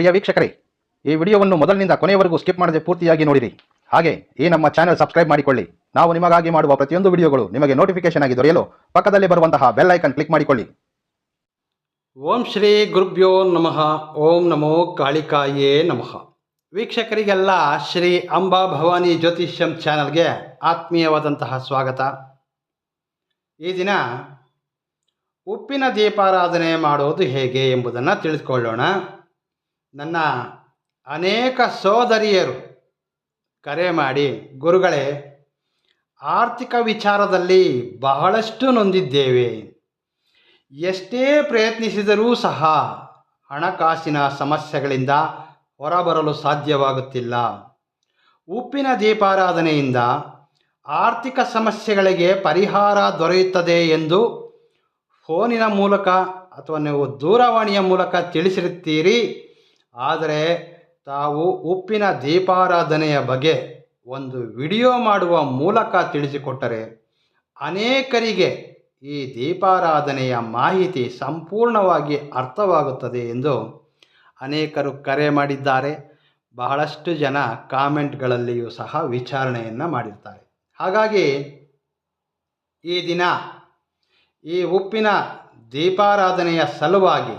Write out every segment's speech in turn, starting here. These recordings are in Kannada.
ಪ್ರಿಯ ವೀಕ್ಷಕರೇ, ಈ ವಿಡಿಯೋವನ್ನು ಮೊದಲಿನಿಂದ ಕೊನೆಯವರೆಗೂ ಸ್ಕಿಪ್ ಮಾಡದೆ ಪೂರ್ತಿಯಾಗಿ ನೋಡಿರಿ. ಹಾಗೆ ಈ ನಮ್ಮ ಚಾನೆಲ್ ಸಬ್ಸ್ಕ್ರೈಬ್ ಮಾಡಿಕೊಳ್ಳಿ. ನಾವು ನಿಮಗಾಗಿ ಮಾಡುವ ಪ್ರತಿಯೊಂದು ವಿಡಿಯೋಗಳು ನಿಮಗೆ ನೋಟಿಫಿಕೇಶನ್ ಆಗಿ ದೊರೆಯಲು ಪಕ್ಕದಲ್ಲಿ ಬರುವಂತಹ ಬೆಲ್ ಐಕನ್ ಕ್ಲಿಕ್ ಮಾಡಿಕೊಳ್ಳಿ. ಓಂ ಶ್ರೀ ಗುರುಭ್ಯೋ ನಮಃ. ಓಂ ನಮೋ ಕಾಳಿಕಾಯೇ ನಮಃ. ವೀಕ್ಷಕರಿಗೆಲ್ಲ ಶ್ರೀ ಅಂಬಾ ಭವಾನಿ ಜ್ಯೋತಿಷ್ಯಂ ಚಾನಲ್ಗೆ ಆತ್ಮೀಯವಾದಂತಹ ಸ್ವಾಗತ. ಈ ದಿನ ಉಪ್ಪಿನ ದೀಪಾರಾಧನೆ ಮಾಡೋದು ಹೇಗೆ ಎಂಬುದನ್ನು ತಿಳಿದುಕೊಳ್ಳೋಣ. ನನ್ನ ಅನೇಕ ಸೋದರಿಯರು ಕರೆ ಮಾಡಿ, ಗುರುಗಳೇ, ಆರ್ಥಿಕ ವಿಚಾರದಲ್ಲಿ ಬಹಳಷ್ಟು ನೊಂದಿದ್ದೇವೆ. ಎಷ್ಟೇ ಪ್ರಯತ್ನಿಸಿದರೂ ಸಹ ಹಣಕಾಸಿನ ಸಮಸ್ಯೆಗಳಿಂದ ಹೊರಬರಲು ಸಾಧ್ಯವಾಗುತ್ತಿಲ್ಲ. ಉಪ್ಪಿನ ದೀಪಾರಾಧನೆಯಿಂದ ಆರ್ಥಿಕ ಸಮಸ್ಯೆಗಳಿಗೆ ಪರಿಹಾರ ದೊರೆಯುತ್ತದೆ ಎಂದು ಫೋನಿನ ಮೂಲಕ ಅಥವಾ ನೀವು ದೂರವಾಣಿಯ ಮೂಲಕ ತಿಳಿಸಿರುತ್ತೀರಿ. ಆದರೆ ತಾವು ಉಪ್ಪಿನ ದೀಪಾರಾಧನೆಯ ಬಗ್ಗೆ ಒಂದು ವಿಡಿಯೋ ಮಾಡುವ ಮೂಲಕ ತಿಳಿಸಿಕೊಟ್ಟರೆ ಅನೇಕರಿಗೆ ಈ ದೀಪಾರಾಧನೆಯ ಮಾಹಿತಿ ಸಂಪೂರ್ಣವಾಗಿ ಅರ್ಥವಾಗುತ್ತದೆ ಎಂದು ಅನೇಕರು ಕರೆ ಮಾಡಿದ್ದಾರೆ. ಬಹಳಷ್ಟು ಜನ ಕಾಮೆಂಟ್ಗಳಲ್ಲಿಯೂ ಸಹ ವಿಚಾರಣೆಯನ್ನು ಮಾಡಿರ್ತಾರೆ. ಹಾಗಾಗಿ ಈ ದಿನ ಈ ಉಪ್ಪಿನ ದೀಪಾರಾಧನೆಯ ಸಲುವಾಗಿ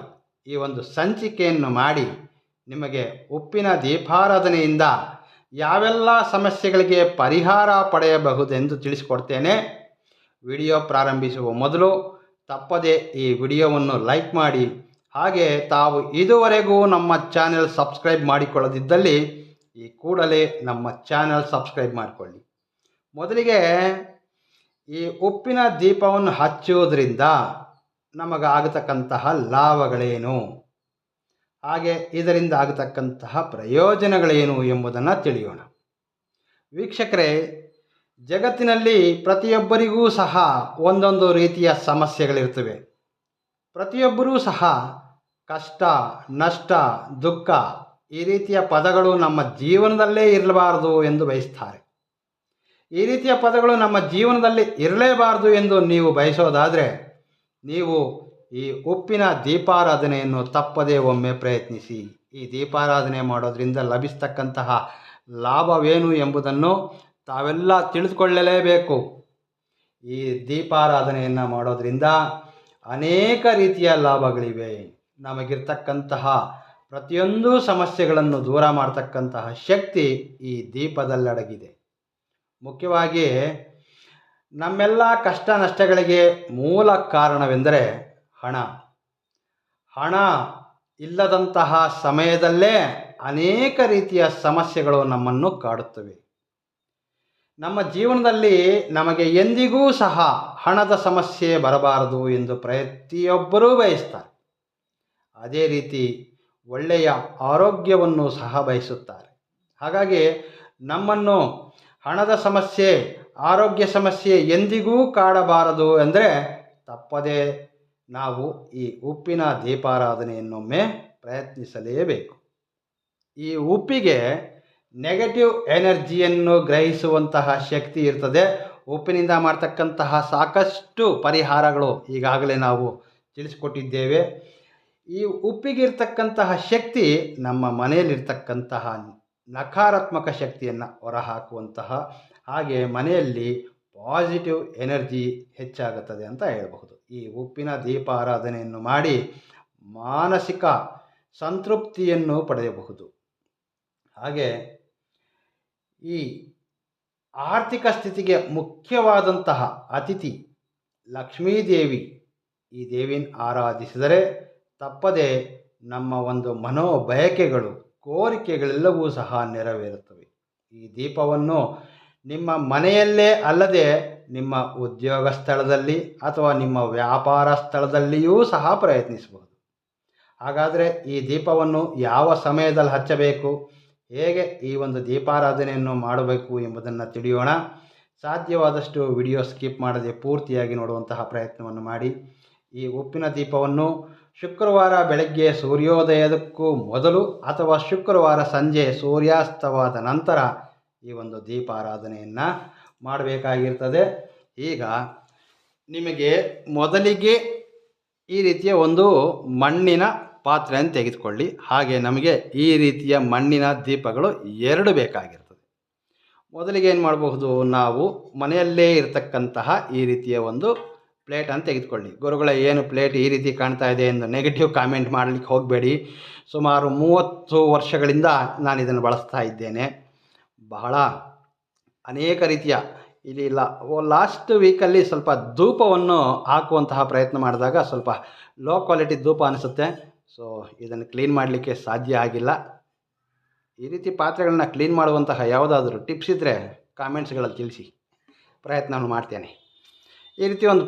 ಈ ಒಂದು ಸಂಚಿಕೆಯನ್ನು ಮಾಡಿ ನಿಮಗೆ ಉಪ್ಪಿನ ದೀಪಾರಾಧನೆಯಿಂದ ಯಾವೆಲ್ಲ ಸಮಸ್ಯೆಗಳಿಗೆ ಪರಿಹಾರ ಪಡೆಯಬಹುದೆಂದು ತಿಳಿಸಿಕೊಡ್ತೇನೆ. ವಿಡಿಯೋ ಪ್ರಾರಂಭಿಸುವ ಮೊದಲು ತಪ್ಪದೆ ಈ ವಿಡಿಯೋವನ್ನು ಲೈಕ್ ಮಾಡಿ. ಹಾಗೆ ತಾವು ಇದುವರೆಗೂ ನಮ್ಮ ಚಾನೆಲ್ ಸಬ್ಸ್ಕ್ರೈಬ್ ಮಾಡಿಕೊಳ್ಳದಿದ್ದಲ್ಲಿ ಈ ಕೂಡಲೇ ನಮ್ಮ ಚಾನೆಲ್ ಸಬ್ಸ್ಕ್ರೈಬ್ ಮಾಡಿಕೊಳ್ಳಿ. ಮೊದಲಿಗೆ ಈ ಉಪ್ಪಿನ ದೀಪವನ್ನು ಹಚ್ಚುವುದರಿಂದ ನಮಗಾಗತಕ್ಕಂತಹ ಲಾಭಗಳೇನು? ಹಾಗೆ ಇದರಿಂದ ಆಗತಕ್ಕಂತಹ ಪ್ರಯೋಜನಗಳೇನು ಎಂಬುದನ್ನು ತಿಳಿಯೋಣ. ವೀಕ್ಷಕರೇ, ಜಗತ್ತಿನಲ್ಲಿ ಪ್ರತಿಯೊಬ್ಬರಿಗೂ ಸಹ ಒಂದೊಂದು ರೀತಿಯ ಸಮಸ್ಯೆಗಳಿರ್ತವೆ ಪ್ರತಿಯೊಬ್ಬರೂ ಸಹ ಕಷ್ಟ, ನಷ್ಟ, ದುಃಖ ಈ ರೀತಿಯ ಪದಗಳು ನಮ್ಮ ಜೀವನದಲ್ಲೇ ಇರಬಾರದು ಎಂದು ಬಯಸ್ತಾರೆ. ಈ ರೀತಿಯ ಪದಗಳು ನಮ್ಮ ಜೀವನದಲ್ಲಿ ಇರಲೇಬಾರದು ಎಂದು ನೀವು ಬಯಸೋದಾದರೆ, ನೀವು ಈ ಉಪ್ಪಿನ ದೀಪಾರಾಧನೆಯನ್ನು ತಪ್ಪದೇ ಒಮ್ಮೆ ಪ್ರಯತ್ನಿಸಿ. ಈ ದೀಪಾರಾಧನೆ ಮಾಡೋದ್ರಿಂದ ಲಭಿಸ್ತಕ್ಕಂತಹ ಲಾಭವೇನು ಎಂಬುದನ್ನು ತಾವೆಲ್ಲ ತಿಳಿದುಕೊಳ್ಳಲೇಬೇಕು. ಈ ದೀಪಾರಾಧನೆಯನ್ನು ಮಾಡೋದ್ರಿಂದ ಅನೇಕ ರೀತಿಯ ಲಾಭಗಳಿವೆ. ನಮಗಿರ್ತಕ್ಕಂತಹ ಪ್ರತಿಯೊಂದು ಸಮಸ್ಯೆಗಳನ್ನು ದೂರ ಮಾಡ್ತಕ್ಕಂತಹ ಶಕ್ತಿ ಈ ದೀಪದಲ್ಲಡಗಿದೆ. ಮುಖ್ಯವಾಗಿ ನಮ್ಮೆಲ್ಲ ಕಷ್ಟ ನಷ್ಟಗಳಿಗೆ ಮೂಲ ಕಾರಣವೆಂದರೆ ಹಣ. ಹಣ ಇಲ್ಲದಂತಹ ಸಮಯದಲ್ಲೇ ಅನೇಕ ರೀತಿಯ ಸಮಸ್ಯೆಗಳು ನಮ್ಮನ್ನು ಕಾಡುತ್ತವೆ. ನಮ್ಮ ಜೀವನದಲ್ಲಿ ನಮಗೆ ಎಂದಿಗೂ ಸಹ ಹಣದ ಸಮಸ್ಯೆ ಬರಬಾರದು ಎಂದು ಪ್ರತಿಯೊಬ್ಬರೂ ಬಯಸ್ತಾರೆ. ಅದೇ ರೀತಿ ಒಳ್ಳೆಯ ಆರೋಗ್ಯವನ್ನು ಸಹ ಬಯಸುತ್ತಾರೆ. ಹಾಗಾಗಿ ನಮ್ಮನ್ನು ಹಣದ ಸಮಸ್ಯೆ, ಆರೋಗ್ಯ ಸಮಸ್ಯೆ ಎಂದಿಗೂ ಕಾಡಬಾರದು ಅಂದರೆ ತಪ್ಪದೇ ನಾವು ಈ ಉಪ್ಪಿನ ದೀಪಾರಾಧನೆಯನ್ನೊಮ್ಮೆ ಪ್ರಯತ್ನಿಸಲೇಬೇಕು. ಈ ಉಪ್ಪಿಗೆ ನೆಗೆಟಿವ್ ಎನರ್ಜಿಯನ್ನು ಗ್ರಹಿಸುವಂತಹ ಶಕ್ತಿ ಇರ್ತದೆ. ಉಪ್ಪಿನಿಂದ ಮಾಡ್ತಕ್ಕಂತಹ ಸಾಕಷ್ಟು ಪರಿಹಾರಗಳು ಈಗಾಗಲೇ ನಾವು ತಿಳಿಸಿಕೊಟ್ಟಿದ್ದೇವೆ. ಈ ಉಪ್ಪಿಗಿರ್ತಕ್ಕಂತಹ ಶಕ್ತಿ ನಮ್ಮ ಮನೆಯಲ್ಲಿರ್ತಕ್ಕಂತಹ ನಕಾರಾತ್ಮಕ ಶಕ್ತಿಯನ್ನು ಹೊರಹಾಕುವಂತಹ ಹಾಗೆ ಮನೆಯಲ್ಲಿ ಪಾಸಿಟಿವ್ ಎನರ್ಜಿ ಹೆಚ್ಚಾಗುತ್ತದೆ ಅಂತ ಹೇಳಬಹುದು. ಈ ಉಪ್ಪಿನ ದೀಪಾರಾಧನೆಯನ್ನು ಮಾಡಿ ಮಾನಸಿಕ ಸಂತೃಪ್ತಿಯನ್ನು ಪಡೆಯಬಹುದು. ಹಾಗೆ ಈ ಆರ್ಥಿಕ ಸ್ಥಿತಿಗೆ ಮುಖ್ಯವಾದಂತಹ ಅತಿಥಿ ಲಕ್ಷ್ಮೀದೇವಿ ಈ ದೇವಿನ ಆರಾಧಿಸಿದರೆ ತಪ್ಪದೆ ನಮ್ಮ ಒಂದು ಮನೋಬಯಕೆಗಳು, ಕೋರಿಕೆಗಳೆಲ್ಲವೂ ಸಹ ನೆರವೇರುತ್ತವೆ. ಈ ದೀಪವನ್ನು ನಿಮ್ಮ ಮನೆಯಲ್ಲೇ ಅಲ್ಲದೆ ನಿಮ್ಮ ಉದ್ಯೋಗ ಸ್ಥಳದಲ್ಲಿ ಅಥವಾ ನಿಮ್ಮ ವ್ಯಾಪಾರ ಸ್ಥಳದಲ್ಲಿಯೂ ಸಹ ಪ್ರಯತ್ನಿಸಬಹುದು. ಹಾಗಾದರೆ ಈ ದೀಪವನ್ನು ಯಾವ ಸಮಯದಲ್ಲಿ ಹಚ್ಚಬೇಕು, ಹೇಗೆ ಈ ಒಂದು ದೀಪಾರಾಧನೆಯನ್ನು ಮಾಡಬೇಕು ಎಂಬುದನ್ನು ತಿಳಿಯೋಣ. ಸಾಧ್ಯವಾದಷ್ಟು ವಿಡಿಯೋ ಸ್ಕಿಪ್ ಮಾಡದೆ ಪೂರ್ತಿಯಾಗಿ ನೋಡುವಂತಹ ಪ್ರಯತ್ನವನ್ನು ಮಾಡಿ. ಈ ಉಪ್ಪಿನ ದೀಪವನ್ನು ಶುಕ್ರವಾರ ಬೆಳಗ್ಗೆ ಸೂರ್ಯೋದಯದಕ್ಕೂ ಮೊದಲು ಅಥವಾ ಶುಕ್ರವಾರ ಸಂಜೆ ಸೂರ್ಯಾಸ್ತವಾದ ನಂತರ ಈ ಒಂದು ದೀಪಾರಾಧನೆಯನ್ನು ಮಾಡಬೇಕಾಗಿರ್ತದೆ. ಈಗ ನಿಮಗೆ ಮೊದಲಿಗೆ ಈ ರೀತಿಯ ಒಂದು ಮಣ್ಣಿನ ಪಾತ್ರೆಯನ್ನು ತೆಗೆದುಕೊಳ್ಳಿ. ಹಾಗೆ ನಮಗೆ ಈ ರೀತಿಯ ಮಣ್ಣಿನ ದೀಪಗಳು ಎರಡು ಬೇಕಾಗಿರ್ತದೆ. ಮೊದಲಿಗೆ ಏನು ಮಾಡಬಹುದು? ನಾವು ಮನೆಯಲ್ಲೇ ಇರತಕ್ಕಂತಹ ಈ ರೀತಿಯ ಒಂದು ಪ್ಲೇಟನ್ನು ತೆಗೆದುಕೊಳ್ಳಿ. ಗುರುಗಳ, ಏನು ಪ್ಲೇಟ್ ಈ ರೀತಿ ಕಾಣ್ತಾ ಇದೆ ಎಂದು ನೆಗೆಟಿವ್ ಕಾಮೆಂಟ್ ಮಾಡಲಿಕ್ಕೆ ಹೋಗಬೇಡಿ. ಸುಮಾರು ಮೂವತ್ತು ವರ್ಷಗಳಿಂದ ನಾನು ಇದನ್ನು ಬಳಸ್ತಾ ಇದ್ದೇನೆ. ಬಹಳ ಅನೇಕ ರೀತಿಯ ಇಲ್ಲಿ ಇಲ್ಲ ಲಾಸ್ಟ್ ವೀಕಲ್ಲಿ ಸ್ವಲ್ಪ ಧೂಪವನ್ನು ಹಾಕುವಂತಹ ಪ್ರಯತ್ನ ಮಾಡಿದಾಗ ಸ್ವಲ್ಪ ಲೋ ಕ್ವಾಲಿಟಿ ಧೂಪ ಅನಿಸುತ್ತೆ. ಸೊ ಇದನ್ನು ಕ್ಲೀನ್ ಮಾಡಲಿಕ್ಕೆ ಸಾಧ್ಯ ಆಗಿಲ್ಲ. ಈ ರೀತಿ ಪಾತ್ರೆಗಳನ್ನ ಕ್ಲೀನ್ ಮಾಡುವಂತಹ ಯಾವುದಾದ್ರೂ ಟಿಪ್ಸ್ ಇದ್ದರೆ ಕಾಮೆಂಟ್ಸ್ಗಳಲ್ಲಿ ತಿಳಿಸಿ. ಪ್ರಯತ್ನವನ್ನು ಮಾಡ್ತೇನೆ. ಈ ರೀತಿ ಒಂದು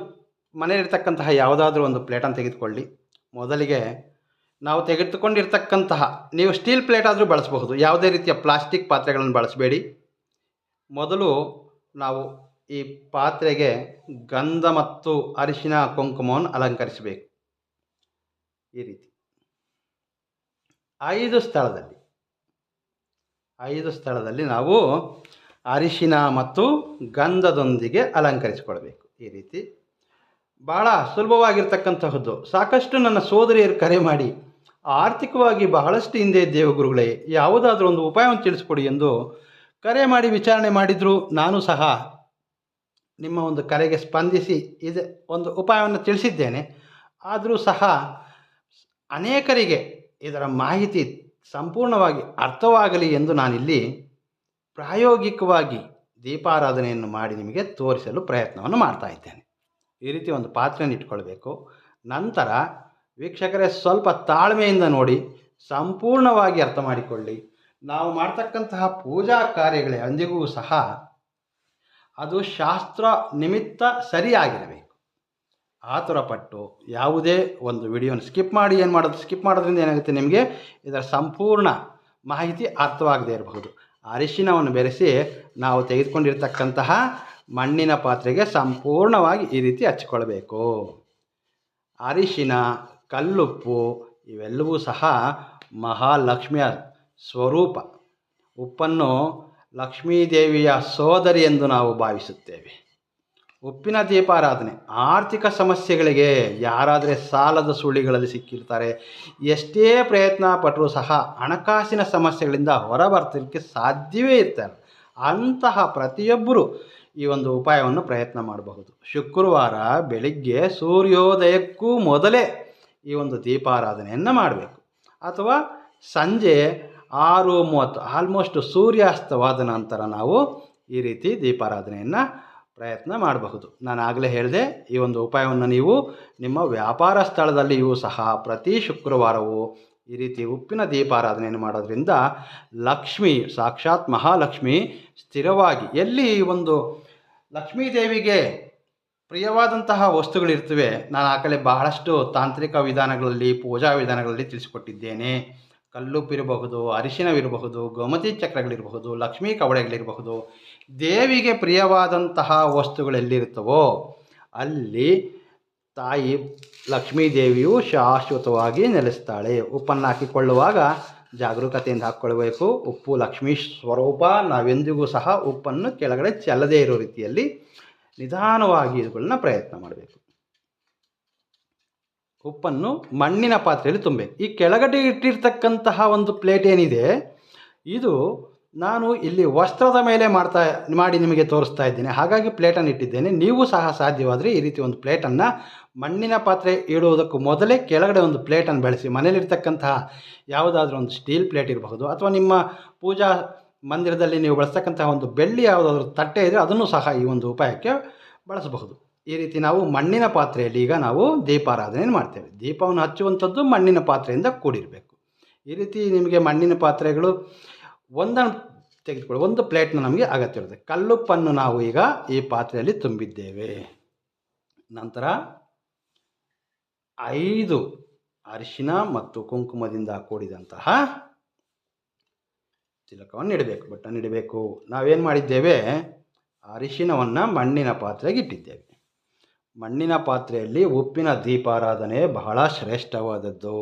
ಮನೆಯಲ್ಲಿರ್ತಕ್ಕಂತಹ ಯಾವುದಾದ್ರೂ ಒಂದು ಪ್ಲೇಟನ್ನು ತೆಗೆದುಕೊಳ್ಳಿ. ಮೊದಲಿಗೆ ನಾವು ತೆಗೆದುಕೊಂಡಿರ್ತಕ್ಕಂತಹ, ನೀವು ಸ್ಟೀಲ್ ಪ್ಲೇಟ್ ಆದರೂ ಬಳಸಬಹುದು. ಯಾವುದೇ ರೀತಿಯ ಪ್ಲಾಸ್ಟಿಕ್ ಪಾತ್ರೆಗಳನ್ನು ಬಳಸಬೇಡಿ. ಮೊದಲು ನಾವು ಈ ಪಾತ್ರೆಗೆ ಗಂಧ ಮತ್ತು ಅರಿಶಿನ ಕುಂಕುಮವನ್ನು ಅಲಂಕರಿಸಬೇಕು. ಈ ರೀತಿ. ಐದು ಸ್ಥಳದಲ್ಲಿ. ಐದು ಸ್ಥಳದಲ್ಲಿ ನಾವು ಅರಿಶಿನ ಮತ್ತು ಗಂಧದೊಂದಿಗೆ ಅಲಂಕರಿಸಿಕೊಳ್ಬೇಕು. ಈ ರೀತಿ. ಭಾಳ ಸುಲಭವಾಗಿರ್ತಕ್ಕಂತಹದ್ದು. ಸಾಕಷ್ಟು ನನ್ನ ಸೋದರಿಯರು ಕರೆ ಮಾಡಿ, ಆರ್ಥಿಕವಾಗಿ ಬಹಳಷ್ಟು ಹಿಂದೆ ದೇವಗುರುಗಳೇ ಗುರುಗಳೇ, ಯಾವುದಾದ್ರೂ ಒಂದು ಉಪಾಯವನ್ನು ತಿಳಿಸ್ಕೊಡಿ ಎಂದು ಕರೆ ಮಾಡಿ ವಿಚಾರಣೆ ಮಾಡಿದರೂ ನಾನು ಸಹ ನಿಮ್ಮ ಒಂದು ಕರೆಗೆ ಸ್ಪಂದಿಸಿ ಇದು ಒಂದು ಉಪಾಯವನ್ನು ತಿಳಿಸಿದ್ದೇನೆ. ಆದರೂ ಸಹ ಅನೇಕರಿಗೆ ಇದರ ಮಾಹಿತಿ ಸಂಪೂರ್ಣವಾಗಿ ಅರ್ಥವಾಗಲಿ ಎಂದು ನಾನಿಲ್ಲಿ ಪ್ರಾಯೋಗಿಕವಾಗಿ ದೀಪಾರಾಧನೆಯನ್ನು ಮಾಡಿ ನಿಮಗೆ ತೋರಿಸಲು ಪ್ರಯತ್ನವನ್ನು ಮಾಡ್ತಾ ಇದ್ದೇನೆ. ಈ ರೀತಿ ಒಂದು ಪಾತ್ರೆಯನ್ನು ಇಟ್ಕೊಳ್ಬೇಕು. ನಂತರ ವೀಕ್ಷಕರೇ ಸ್ವಲ್ಪ ತಾಳ್ಮೆಯಿಂದ ನೋಡಿ, ಸಂಪೂರ್ಣವಾಗಿ ಅರ್ಥ ಮಾಡಿಕೊಳ್ಳಿ. ನಾವು ಮಾಡ್ತಕ್ಕಂತಹ ಪೂಜಾ ಕಾರ್ಯಗಳೇ ಅಂದಿಗೂ ಸಹ ಅದು ಶಾಸ್ತ್ರ ನಿಮಿತ್ತ ಸರಿಯಾಗಿರಬೇಕು. ಆತುರಪಟ್ಟು ಯಾವುದೇ ಒಂದು ವಿಡಿಯೋನ ಸ್ಕಿಪ್ ಮಾಡಿ ಏನು ಮಾಡೋದು, ಸ್ಕಿಪ್ ಮಾಡೋದ್ರಿಂದ ಏನಾಗುತ್ತೆ ನಿಮಗೆ ಇದರ ಸಂಪೂರ್ಣ ಮಾಹಿತಿ ಅರ್ಥವಾಗದೇ ಇರಬಹುದು. ಅರಿಶಿನವನ್ನು ಬೆರೆಸಿ ನಾವು ತೆಗೆದುಕೊಂಡಿರ್ತಕ್ಕಂತಹ ಮಣ್ಣಿನ ಪಾತ್ರೆಗೆ ಸಂಪೂರ್ಣವಾಗಿ ಈ ರೀತಿ ಹಚ್ಕೊಳ್ಬೇಕು. ಅರಿಶಿನ, ಕಲ್ಲುಪ್ಪು ಇವೆಲ್ಲವೂ ಸಹ ಮಹಾಲಕ್ಷ್ಮಿಯ ಸ್ವರೂಪ. ಉಪ್ಪನ್ನು ಲಕ್ಷ್ಮೀದೇವಿಯ ಸೋದರಿ ಎಂದು ನಾವು ಭಾವಿಸುತ್ತೇವೆ. ಉಪ್ಪಿನ ದೀಪಾರಾಧನೆ. ಆರ್ಥಿಕ ಸಮಸ್ಯೆಗಳಿಗೆ ಯಾರಾದರೆ ಸಾಲದ ಸುಳಿಗಳಲ್ಲಿ ಸಿಕ್ಕಿರ್ತಾರೆ, ಎಷ್ಟೇ ಪ್ರಯತ್ನ ಪಟ್ಟರೂ ಸಹ ಹಣಕಾಸಿನ ಸಮಸ್ಯೆಗಳಿಂದ ಹೊರಬರ್ತಿಕ್ಕೆ ಸಾಧ್ಯವೇ ಇರ್ತಾರೆ ಅಂತಹ ಪ್ರತಿಯೊಬ್ಬರು ಈ ಒಂದು ಉಪಾಯವನ್ನು ಪ್ರಯತ್ನ ಮಾಡಬಹುದು. ಶುಕ್ರವಾರ ಬೆಳಿಗ್ಗೆ ಸೂರ್ಯೋದಯಕ್ಕೂ ಮೊದಲೇ ಈ ಒಂದು ದೀಪಾರಾಧನೆಯನ್ನು ಮಾಡಬೇಕು. ಅಥವಾ ಸಂಜೆ ಆರು ಮೂವತ್ತು ಆಲ್ಮೋಸ್ಟ್ ಸೂರ್ಯಾಸ್ತವಾದ ನಂತರ ನಾವು ಈ ರೀತಿ ದೀಪಾರಾಧನೆಯನ್ನು ಪ್ರಯತ್ನ ಮಾಡಬಹುದು. ನಾನು ಆಗಲೇ ಹೇಳಿದೆ, ಈ ಒಂದು ಉಪಾಯವನ್ನು ನೀವು ನಿಮ್ಮ ವ್ಯಾಪಾರ ಸ್ಥಳದಲ್ಲಿಯೂ ಸಹ ಪ್ರತಿ ಶುಕ್ರವಾರವೂ ಈ ರೀತಿ ಉಪ್ಪಿನ ದೀಪಾರಾಧನೆಯನ್ನು ಮಾಡೋದ್ರಿಂದ ಲಕ್ಷ್ಮಿ, ಸಾಕ್ಷಾತ್ ಮಹಾಲಕ್ಷ್ಮಿ ಸ್ಥಿರವಾಗಿ, ಎಲ್ಲಿ ಒಂದು ಲಕ್ಷ್ಮೀ ದೇವಿಗೆ ಪ್ರಿಯವಾದಂತಹ ವಸ್ತುಗಳಿರ್ತವೆ, ನಾನು ಆ ಕಡೆ ಬಹಳಷ್ಟು ತಾಂತ್ರಿಕ ವಿಧಾನಗಳಲ್ಲಿ, ಪೂಜಾ ವಿಧಾನಗಳಲ್ಲಿ ತಿಳಿಸಿಕೊಟ್ಟಿದ್ದೇನೆ. ಕಲ್ಲುಪ್ಪಿರಬಹುದು, ಅರಿಶಿನವಿರಬಹುದು, ಗೋಮತಿ ಚಕ್ರಗಳಿರಬಹುದು, ಲಕ್ಷ್ಮೀ ಕವಡೆಗಳಿರಬಹುದು, ದೇವಿಗೆ ಪ್ರಿಯವಾದಂತಹ ವಸ್ತುಗಳೆಲ್ಲಿರುತ್ತವೋ ಅಲ್ಲಿ ತಾಯಿ ಲಕ್ಷ್ಮೀ ದೇವಿಯು ಶಾಶ್ವತವಾಗಿ ನೆಲೆಸ್ತಾಳೆ. ಉಪ್ಪನ್ನು ಹಾಕಿಕೊಳ್ಳುವಾಗ ಜಾಗರೂಕತೆಯಿಂದ ಹಾಕ್ಕೊಳ್ಬೇಕು. ಉಪ್ಪು ಲಕ್ಷ್ಮೀ ಸ್ವರೂಪ, ನಾವೆಂದಿಗೂ ಸಹ ಉಪ್ಪನ್ನು ಕೆಳಗಡೆ ಚೆಲ್ಲದೇ ಇರೋ ರೀತಿಯಲ್ಲಿ ನಿಧಾನವಾಗಿ ಇವುಗಳನ್ನ ಪ್ರಯತ್ನ ಮಾಡಬೇಕು. ಉಪ್ಪನ್ನು ಮಣ್ಣಿನ ಪಾತ್ರೆಯಲ್ಲಿ ತುಂಬಬೇಕು ಈ ಕೆಳಗಡೆ ಇಟ್ಟಿರ್ತಕ್ಕಂತಹ ಒಂದು ಪ್ಲೇಟ್ ಏನಿದೆ, ಇದು ನಾನು ಇಲ್ಲಿ ವಸ್ತ್ರದ ಮೇಲೆ ಮಾಡ್ತಾ, ಮಾಡಿ ನಿಮಗೆ ತೋರಿಸ್ತಾ ಇದ್ದೇನೆ. ಹಾಗಾಗಿ ಪ್ಲೇಟನ್ನು ಇಟ್ಟಿದ್ದೇನೆ. ನೀವು ಸಹ ಸಾಧ್ಯವಾದರೆ ಈ ರೀತಿ ಒಂದು ಪ್ಲೇಟನ್ನು ಮಣ್ಣಿನ ಪಾತ್ರೆ ಇಡುವುದಕ್ಕೂ ಮೊದಲೇ ಕೆಳಗಡೆ ಒಂದು ಪ್ಲೇಟನ್ನು ಬೆಳೆಸಿ. ಮನೇಲಿರ್ತಕ್ಕಂತಹ ಯಾವುದಾದ್ರೂ ಒಂದು ಸ್ಟೀಲ್ ಪ್ಲೇಟ್ ಇರಬಹುದು, ಅಥವಾ ನಿಮ್ಮ ಪೂಜಾ ಮಂದಿರದಲ್ಲಿ ನೀವು ಬಳಸ್ತಕ್ಕಂತಹ ಒಂದು ಬೆಳ್ಳಿ ಯಾವುದಾದ್ರೂ ತಟ್ಟೆ ಇದ್ದರೆ ಅದನ್ನು ಸಹ ಈ ಒಂದು ಉಪಾಯಕ್ಕೆ ಬಳಸಬಹುದು. ಈ ರೀತಿ ನಾವು ಮಣ್ಣಿನ ಪಾತ್ರೆಯಲ್ಲಿ ಈಗ ನಾವು ದೀಪಾರಾಧನೆ ಮಾಡ್ತೇವೆ. ದೀಪವನ್ನು ಹಚ್ಚುವಂಥದ್ದು ಮಣ್ಣಿನ ಪಾತ್ರೆಯಿಂದ ಕೂಡಿರಬೇಕು. ಈ ರೀತಿ ನಿಮಗೆ ಮಣ್ಣಿನ ಪಾತ್ರೆಗಳು ಒಂದನ್ನು ತೆಗೆದುಕೊಳ್ಳಿ, ಒಂದು ಪ್ಲೇಟ್ನ ನಮಗೆ ಅಗತ್ಯ ಇರುತ್ತೆ ಕಲ್ಲುಪ್ಪನ್ನು ನಾವು ಈಗ ಈ ಪಾತ್ರೆಯಲ್ಲಿ ತುಂಬಿದ್ದೇವೆ. ನಂತರ ಐದು ಅರಿಶಿನ ಮತ್ತು ಕುಂಕುಮದಿಂದ ಕೂಡಿದಂತಹ ತಿಲಕವನ್ನು ಇಡಬೇಕು, ಬಟ್ಟನ್ನು ಇಡಬೇಕು. ನಾವೇನು ಮಾಡಿದ್ದೇವೆ? ಅರಿಶಿನವನ್ನು ಮಣ್ಣಿನ ಪಾತ್ರೆಗೆ ಇಟ್ಟಿದ್ದೇವೆ. ಮಣ್ಣಿನ ಪಾತ್ರೆಯಲ್ಲಿ ಉಪ್ಪಿನ ದೀಪಾರಾಧನೆ ಬಹಳ ಶ್ರೇಷ್ಠವಾದದ್ದು.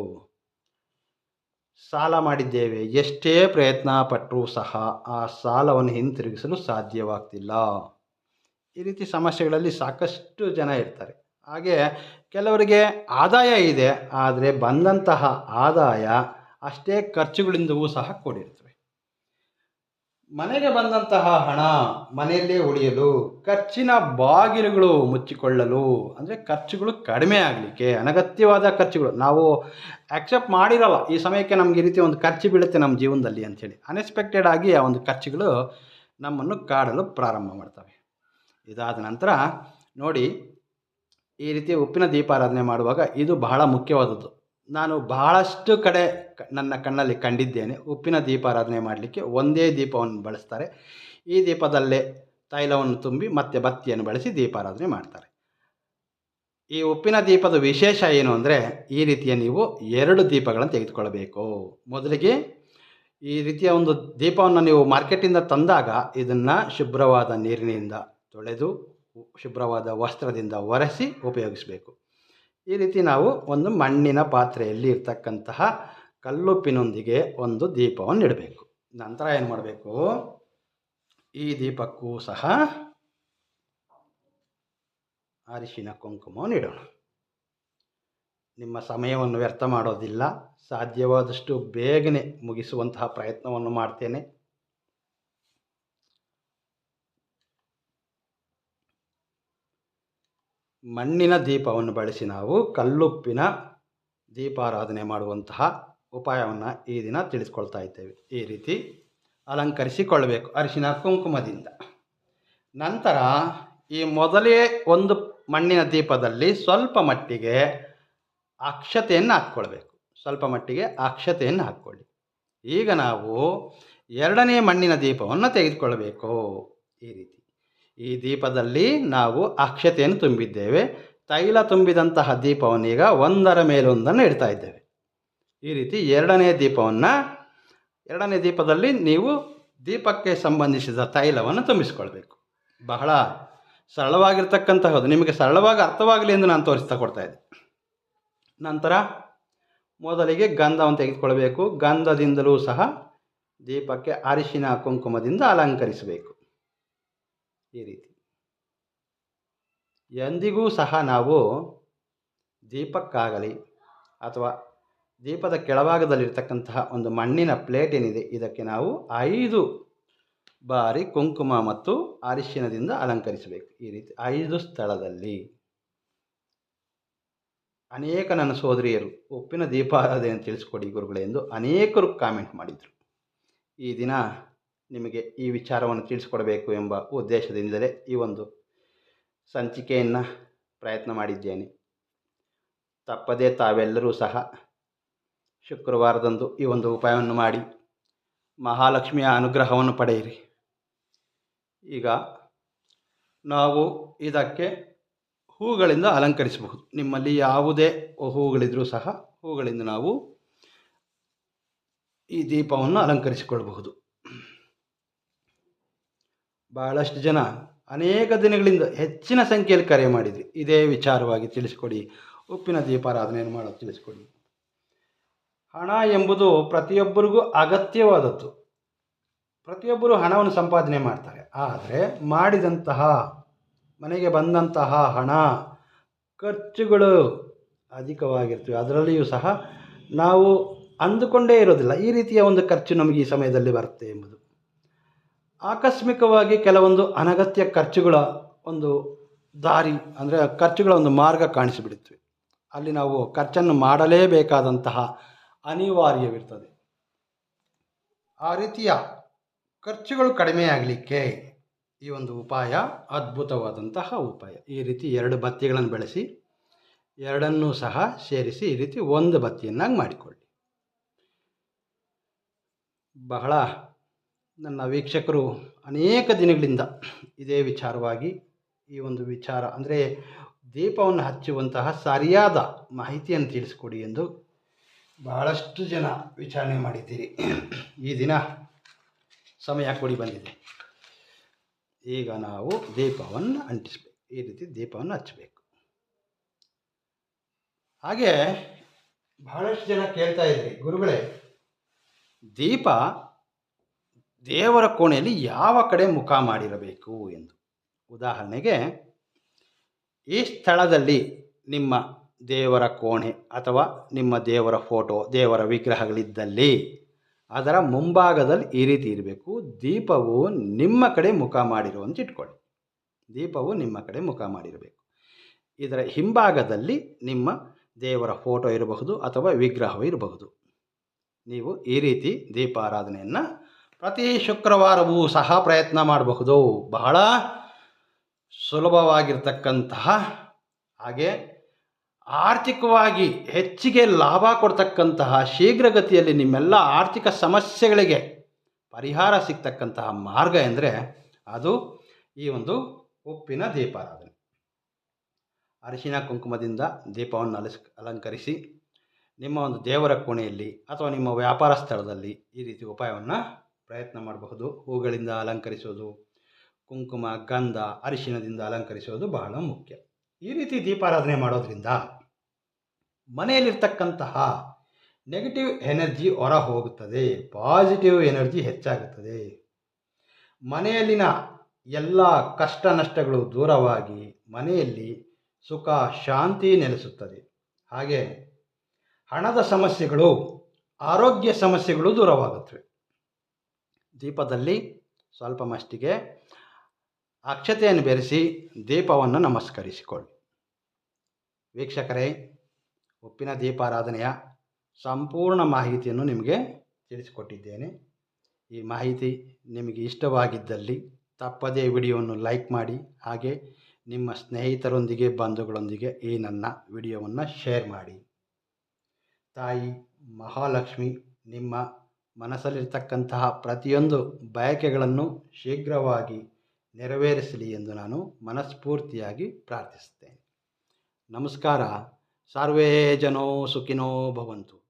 ಸಾಲ ಮಾಡಿದ್ದೇವೆ. ಎಷ್ಟೇ ಪ್ರಯತ್ನ ಪಟ್ಟರೂ ಸಹ ಆ ಸಾಲವನ್ನು ಹಿಂತಿರುಗಿಸಲು ಸಾಧ್ಯವಾಗ್ತಿಲ್ಲ. ಈ ರೀತಿ ಸಮಸ್ಯೆಗಳಲ್ಲಿ ಸಾಕಷ್ಟು ಜನ ಇರ್ತಾರೆ. ಹಾಗೆ ಕೆಲವರಿಗೆ ಆದಾಯ ಇದೆ, ಆದರೆ ಬಂದಂತಹ ಆದಾಯ ಅಷ್ಟೇ ಖರ್ಚುಗಳಿಂದವೂ ಸಹ ಕೂಡಿರ್ತವೆ ಮನೆಗೆ ಬಂದಂತಹ ಹಣ ಮನೆಯಲ್ಲೇ ಉಳಿಯಲು, ಖರ್ಚಿನ ಬಾಗಿಲುಗಳು ಮುಚ್ಚಿಕೊಳ್ಳಲು, ಅಂದರೆ ಖರ್ಚುಗಳು ಕಡಿಮೆ ಆಗಲಿಕ್ಕೆ, ಅನಗತ್ಯವಾದ ಖರ್ಚುಗಳು. ನಾವು ಆಕ್ಸೆಪ್ಟ್ ಮಾಡಿರಲ್ಲ, ಈ ಸಮಯಕ್ಕೆ ನಮ್ಗೆ ಈ ರೀತಿ ಒಂದು ಖರ್ಚು ಬೀಳುತ್ತೆ ನಮ್ಮ ಜೀವನದಲ್ಲಿ ಅಂಥೇಳಿ. ಅನ್ಎಕ್ಸ್ಪೆಕ್ಟೆಡ್ ಆಗಿ ಆ ಒಂದು ಖರ್ಚುಗಳು ನಮ್ಮನ್ನು ಕಾಡಲು ಪ್ರಾರಂಭ ಮಾಡ್ತವೆ. ಇದಾದ ನಂತರ ನೋಡಿ, ಈ ರೀತಿ ಉಪ್ಪಿನ ದೀಪಾರಾಧನೆ ಮಾಡುವಾಗ ಇದು ಬಹಳ ಮುಖ್ಯವಾದದ್ದು. ನಾನು ಬಹಳಷ್ಟು ಕಡೆ ನನ್ನ ಕಣ್ಣಲ್ಲಿ ಕಂಡಿದ್ದೇನೆ. ಉಪ್ಪಿನ ದೀಪಾರಾಧನೆ ಮಾಡಲಿಕ್ಕೆ ಒಂದೇ ದೀಪವನ್ನು ಬಳಸ್ತಾರೆ. ಈ ದೀಪದಲ್ಲೇ ತೈಲವನ್ನು ತುಂಬಿ ಮತ್ತೆ ಬತ್ತಿಯನ್ನು ಬಳಸಿ ದೀಪಾರಾಧನೆ ಮಾಡ್ತಾರೆ. ಈ ಉಪ್ಪಿನ ದೀಪದ ವಿಶೇಷ ಏನು ಅಂದರೆ ಈ ರೀತಿಯ ನೀವು ಎರಡು ದೀಪಗಳನ್ನು ತೆಗೆದುಕೊಳ್ಳಬೇಕು. ಮೊದಲಿಗೆ ಈ ರೀತಿಯ ಒಂದು ದೀಪವನ್ನು ನೀವು ಮಾರ್ಕೆಟಿಂದ ತಂದಾಗ ಇದನ್ನು ಶುಭ್ರವಾದ ನೀರಿನಿಂದ ತೊಳೆದು, ಶುಭ್ರವಾದ ವಸ್ತ್ರದಿಂದ ಒರೆಸಿ ಉಪಯೋಗಿಸಬೇಕು. ಈ ರೀತಿ ನಾವು ಒಂದು ಮಣ್ಣಿನ ಪಾತ್ರೆಯಲ್ಲಿ ಇರ್ತಕ್ಕಂತಹ ಕಲ್ಲುಪ್ಪಿನೊಂದಿಗೆ ಒಂದು ದೀಪವನ್ನು ಇಡಬೇಕು. ನಂತರ ಏನು ಮಾಡಬೇಕು? ಈ ದೀಪಕ್ಕೂ ಸಹ ಅರಿಶಿನ ಕುಂಕುಮವನ್ನು ಇಡೋಣ. ನಿಮ್ಮ ಸಮಯವನ್ನು ವ್ಯರ್ಥ ಮಾಡೋದಿಲ್ಲ. ಸಾಧ್ಯವಾದಷ್ಟು ಬೇಗನೆ ಮುಗಿಸುವಂತಹ ಪ್ರಯತ್ನವನ್ನು ಮಾಡ್ತೇನೆ. ಮಣ್ಣಿನ ದೀಪವನ್ನು ಬಳಸಿ ನಾವು ಕಲ್ಲುಪ್ಪಿನ ದೀಪಾರಾಧನೆ ಮಾಡುವಂತಹ ಉಪಾಯವನ್ನು ಈ ದಿನ ತಿಳಿಸ್ಕೊಳ್ತಾ ಇದ್ದೇವೆ. ಈ ರೀತಿ ಅಲಂಕರಿಸಿಕೊಳ್ಳಬೇಕು ಅರಿಶಿನ ಕುಂಕುಮದಿಂದ. ನಂತರ ಈ ಮೊದಲೇ ಒಂದು ಮಣ್ಣಿನ ದೀಪದಲ್ಲಿ ಸ್ವಲ್ಪ ಮಟ್ಟಿಗೆ ಅಕ್ಷತೆಯನ್ನು ಹಾಕ್ಕೊಳ್ಬೇಕು. ಸ್ವಲ್ಪ ಮಟ್ಟಿಗೆ ಅಕ್ಷತೆಯನ್ನು ಹಾಕ್ಕೊಳ್ಳಿ. ಈಗ ನಾವು ಎರಡನೇ ಮಣ್ಣಿನ ದೀಪವನ್ನು ತೆಗೆದುಕೊಳ್ಳಬೇಕು. ಈ ರೀತಿ. ಈ ದೀಪದಲ್ಲಿ ನಾವು ಅಕ್ಷತೆಯನ್ನು ತುಂಬಿದ್ದೇವೆ. ತೈಲ ತುಂಬಿದಂತಹ ದೀಪವನ್ನು ಈಗ ಒಂದರ ಮೇಲೊಂದನ್ನು ಇಡ್ತಾ ಇದ್ದೇವೆ. ಈ ರೀತಿ ಎರಡನೇ ದೀಪವನ್ನು, ಎರಡನೇ ದೀಪದಲ್ಲಿ ನೀವು ದೀಪಕ್ಕೆ ಸಂಬಂಧಿಸಿದ ತೈಲವನ್ನು ತುಂಬಿಸಿಕೊಳ್ಬೇಕು. ಬಹಳ ಸರಳವಾಗಿರ್ತಕ್ಕಂತಹದ್ದು. ನಿಮಗೆ ಸರಳವಾಗಿ ಅರ್ಥವಾಗಲಿ ಎಂದು ನಾನು ತೋರಿಸ್ತಾ ಕೊಡ್ತಾ ಇದ್ದೆ. ನಂತರ ಮೊದಲಿಗೆ ಗಂಧವನ್ನು ತೆಗೆದುಕೊಳ್ಬೇಕು. ಗಂಧದಿಂದಲೂ ಸಹ ದೀಪಕ್ಕೆ ಅರಿಶಿನ ಕುಂಕುಮದಿಂದ ಅಲಂಕರಿಸಬೇಕು. ಈ ರೀತಿ. ಎಂದಿಗೂ ಸಹ ನಾವು ದೀಪಕ್ಕಾಗಲಿ ಅಥವಾ ದೀಪದ ಕೆಳಭಾಗದಲ್ಲಿರ್ತಕ್ಕಂತಹ ಒಂದು ಮಣ್ಣಿನ ಪ್ಲೇಟ್ ಏನಿದೆ, ಇದಕ್ಕೆ ನಾವು ಐದು ಬಾರಿ ಕುಂಕುಮ ಮತ್ತು ಅರಿಶಿನದಿಂದ ಅಲಂಕರಿಸಬೇಕು. ಈ ರೀತಿ ಐದು ಸ್ಥಳದಲ್ಲಿ. ಅನೇಕ ನನ್ನ ಸೋದರಿಯರು, ಉಪ್ಪಿನ ದೀಪಾರಾಧನೆ ತಿಳಿಸ್ಕೊಡಿ ಗುರುಗಳೇ ಎಂದು ಅನೇಕರು ಕಾಮೆಂಟ್ ಮಾಡಿದರು. ಈ ದಿನ ನಿಮಗೆ ಈ ವಿಚಾರವನ್ನು ತಿಳಿಸ್ಕೊಡಬೇಕು ಎಂಬ ಉದ್ದೇಶದಿಂದಲೇ ಈ ಒಂದು ಸಂಚಿಕೆಯನ್ನು ಪ್ರಯತ್ನ ಮಾಡಿದ್ದೇನೆ. ತಪ್ಪದೇ ತಾವೆಲ್ಲರೂ ಸಹ ಶುಕ್ರವಾರದಂದು ಈ ಒಂದು ಉಪಾಯವನ್ನು ಮಾಡಿ ಮಹಾಲಕ್ಷ್ಮಿಯ ಅನುಗ್ರಹವನ್ನು ಪಡೆಯಿರಿ. ಈಗ ನಾವು ಇದಕ್ಕೆ ಹೂಗಳಿಂದ ಅಲಂಕರಿಸಬಹುದು. ನಿಮ್ಮಲ್ಲಿ ಯಾವುದೇ ಹೂಗಳಿದ್ರೂ ಸಹ ಹೂಗಳಿಂದ ನಾವು ಈ ದೀಪವನ್ನು ಅಲಂಕರಿಸಿಕೊಳ್ಳಬಹುದು. ಬಹಳಷ್ಟು ಜನ ಅನೇಕ ದಿನಗಳಿಂದ ಹೆಚ್ಚಿನ ಸಂಖ್ಯೆಯಲ್ಲಿ ಕರೆ ಮಾಡಿದ್ವಿ. ಇದೇ ವಿಚಾರವಾಗಿ ತಿಳಿಸ್ಕೊಡಿ. ಉಪ್ಪಿನ ದೀಪಾರಾಧನೆಯನ್ನು ಮಾಡೋದು ತಿಳಿಸ್ಕೊಡಿ. ಹಣ ಎಂಬುದು ಪ್ರತಿಯೊಬ್ಬರಿಗೂ ಅಗತ್ಯವಾದದ್ದು. ಪ್ರತಿಯೊಬ್ಬರು ಹಣವನ್ನು ಸಂಪಾದನೆ ಮಾಡ್ತಾರೆ. ಆದರೆ ಮಾಡಿದಂತಹ, ಮನೆಗೆ ಬಂದಂತಹ ಹಣ, ಖರ್ಚುಗಳು ಅಧಿಕವಾಗಿರ್ತವೆ. ಅದರಲ್ಲಿಯೂ ಸಹ ನಾವು ಅಂದುಕೊಂಡೇ ಇರೋದಿಲ್ಲ. ಈ ರೀತಿಯ ಒಂದು ಖರ್ಚು ನಮಗೆ ಈ ಸಮಯದಲ್ಲಿ ಬರುತ್ತೆ ಎಂಬುದು. ಆಕಸ್ಮಿಕವಾಗಿ ಕೆಲವೊಂದು ಅನಗತ್ಯ ಖರ್ಚುಗಳ ಒಂದು ದಾರಿ, ಅಂದರೆ ಖರ್ಚುಗಳ ಒಂದು ಮಾರ್ಗ ಕಾಣಿಸಿಬಿಡುತ್ತವೆ. ಅಲ್ಲಿ ನಾವು ಖರ್ಚನ್ನು ಮಾಡಲೇಬೇಕಾದಂತಹ ಅನಿವಾರ್ಯವಿರ್ತದೆ. ಆ ರೀತಿಯ ಖರ್ಚುಗಳು ಕಡಿಮೆ ಆಗಲಿಕ್ಕೆ ಈ ಒಂದು ಉಪಾಯ ಅದ್ಭುತವಾದಂತಹ ಉಪಾಯ. ಈ ರೀತಿ ಎರಡು ಬತ್ತಿಗಳನ್ನು ಬೆಳೆಸಿ, ಎರಡನ್ನೂ ಸಹ ಸೇರಿಸಿ ಈ ರೀತಿ ಒಂದು ಬತ್ತಿಯನ್ನಾಗಿ ಮಾಡಿಕೊಳ್ಳಿ. ಬಹಳ ನನ್ನ ವೀಕ್ಷಕರು ಅನೇಕ ದಿನಗಳಿಂದ ಇದೇ ವಿಚಾರವಾಗಿ ಈ ಒಂದು ವಿಚಾರ, ಅಂದರೆ ದೀಪವನ್ನು ಹಚ್ಚುವಂತಹ ಸರಿಯಾದ ಮಾಹಿತಿಯನ್ನು ತಿಳಿಸ್ಕೊಡಿ ಎಂದು ಬಹಳಷ್ಟು ಜನ ವಿಚಾರಣೆ ಮಾಡಿದ್ದೀರಿ. ಈ ದಿನ ಸಮಯ ಕೂಡಿ ಬಂದಿದೆ. ಈಗ ನಾವು ದೀಪವನ್ನು ಅಂಟಿಸ್ಬೇಕು. ಈ ರೀತಿ ದೀಪವನ್ನು ಹಚ್ಚಬೇಕು. ಹಾಗೆ ಬಹಳಷ್ಟು ಜನ ಕೇಳ್ತಾ ಇದ್ರಿ. ಗುರುಗಳೇ, ದೀಪ ದೇವರ ಕೋಣೆಯಲ್ಲಿ ಯಾವ ಕಡೆ ಮುಖ ಮಾಡಿರಬೇಕು ಎಂದು. ಉದಾಹರಣೆಗೆ, ಈ ಸ್ಥಳದಲ್ಲಿ ನಿಮ್ಮ ದೇವರ ಕೋಣೆ ಅಥವಾ ನಿಮ್ಮ ದೇವರ ಫೋಟೋ, ದೇವರ ವಿಗ್ರಹಗಳಿದ್ದಲ್ಲಿ, ಅದರ ಮುಂಭಾಗದಲ್ಲಿ ಈ ರೀತಿ ಇರಬೇಕು. ದೀಪವು ನಿಮ್ಮ ಕಡೆ ಮುಖ ಮಾಡಿರುವಂತೆ ಇಟ್ಕೊಳ್ಳಿ. ದೀಪವು ನಿಮ್ಮ ಕಡೆ ಮುಖ ಮಾಡಿರಬೇಕು. ಇದರ ಹಿಂಭಾಗದಲ್ಲಿ ನಿಮ್ಮ ದೇವರ ಫೋಟೋ ಇರಬಹುದು ಅಥವಾ ವಿಗ್ರಹವೂ ಇರಬಹುದು. ನೀವು ಈ ರೀತಿ ದೀಪಾರಾಧನೆಯನ್ನು ಪ್ರತಿ ಶುಕ್ರವಾರವೂ ಸಹ ಪ್ರಯತ್ನ ಮಾಡಬಹುದು. ಬಹಳ ಸುಲಭವಾಗಿರ್ತಕ್ಕಂತಹ ಹಾಗೆ ಆರ್ಥಿಕವಾಗಿ ಹೆಚ್ಚಿಗೆ ಲಾಭ ಕೊಡ್ತಕ್ಕಂತಹ ಶೀಘ್ರಗತಿಯಲ್ಲಿ ನಿಮ್ಮೆಲ್ಲ ಆರ್ಥಿಕ ಸಮಸ್ಯೆಗಳಿಗೆ ಪರಿಹಾರ ಸಿಗ್ತಕ್ಕಂತಹ ಮಾರ್ಗ ಎಂದರೆ ಅದು ಈ ಒಂದು ಉಪ್ಪಿನ ದೀಪಾರಾಧನೆ. ಅರಿಶಿನ ಕುಂಕುಮದಿಂದ ದೀಪವನ್ನು ಅಲಸ್, ಅಲಂಕರಿಸಿ ನಿಮ್ಮ ಒಂದು ದೇವರ ಕೋಣೆಯಲ್ಲಿ ಅಥವಾ ನಿಮ್ಮ ವ್ಯಾಪಾರ ಸ್ಥಳದಲ್ಲಿ ಈ ರೀತಿ ಉಪಾಯವನ್ನು ಪ್ರಯತ್ನ ಮಾಡಬಹುದು. ಹೂಗಳಿಂದ ಅಲಂಕರಿಸೋದು ಕುಂಕುಮ, ಗಂಧ, ಅರಿಶಿನದಿಂದ ಅಲಂಕರಿಸೋದು ಬಹಳ ಮುಖ್ಯ. ಈ ರೀತಿ ದೀಪಾರಾಧನೆ ಮಾಡೋದ್ರಿಂದ ಮನೆಯಲ್ಲಿರ್ತಕ್ಕಂತಹ ನೆಗೆಟಿವ್ ಎನರ್ಜಿ ಹೊರ ಹೋಗುತ್ತದೆ ಪಾಸಿಟಿವ್ ಎನರ್ಜಿ ಹೆಚ್ಚಾಗುತ್ತದೆ. ಮನೆಯಲ್ಲಿನ ಎಲ್ಲ ಕಷ್ಟ ನಷ್ಟಗಳು ದೂರವಾಗಿ ಮನೆಯಲ್ಲಿ ಸುಖ, ಶಾಂತಿ ನೆಲೆಸುತ್ತದೆ. ಹಾಗೆ ಹಣದ ಸಮಸ್ಯೆಗಳು, ಆರೋಗ್ಯ ಸಮಸ್ಯೆಗಳು ದೂರವಾಗುತ್ತವೆ. ದೀಪದಲ್ಲಿ ಸ್ವಲ್ಪ ಮಷ್ಟಿಗೆ ಅಕ್ಷತೆಯನ್ನು ಬೆರೆಸಿ ದೀಪವನ್ನು ನಮಸ್ಕರಿಸಿಕೊಳ್ಳಿ. ವೀಕ್ಷಕರೇ, ಉಪ್ಪಿನ ದೀಪಾರಾಧನೆಯ ಸಂಪೂರ್ಣ ಮಾಹಿತಿಯನ್ನು ನಿಮಗೆ ತಿಳಿಸಿಕೊಟ್ಟಿದ್ದೇನೆ. ಈ ಮಾಹಿತಿ ನಿಮಗೆ ಇಷ್ಟವಾಗಿದ್ದಲ್ಲಿ ತಪ್ಪದೇ ವಿಡಿಯೋವನ್ನು ಲೈಕ್ ಮಾಡಿ, ಹಾಗೆ ನಿಮ್ಮ ಸ್ನೇಹಿತರೊಂದಿಗೆ, ಬಂಧುಗಳೊಂದಿಗೆ ಈ ನನ್ನ ವಿಡಿಯೋವನ್ನು ಶೇರ್ ಮಾಡಿ. ತಾಯಿ ಮಹಾಲಕ್ಷ್ಮಿ, ನಿಮ್ಮ ಮನಸ್ಸಲ್ಲಿರ್ತಕ್ಕಂತಹ ಪ್ರತಿಯೊಂದು ಬಯಕೆಗಳನ್ನು ಶೀಘ್ರವಾಗಿ ನೆರವೇರಿಸಲಿ ಎಂದು ನಾನು ಮನಸ್ಫೂರ್ತಿಯಾಗಿ ಪ್ರಾರ್ಥಿಸುತ್ತೇನೆ. ನಮಸ್ಕಾರ. ಸರ್ವೇ ಜನೋ ಸುಖಿನೋ ಭವಂತು.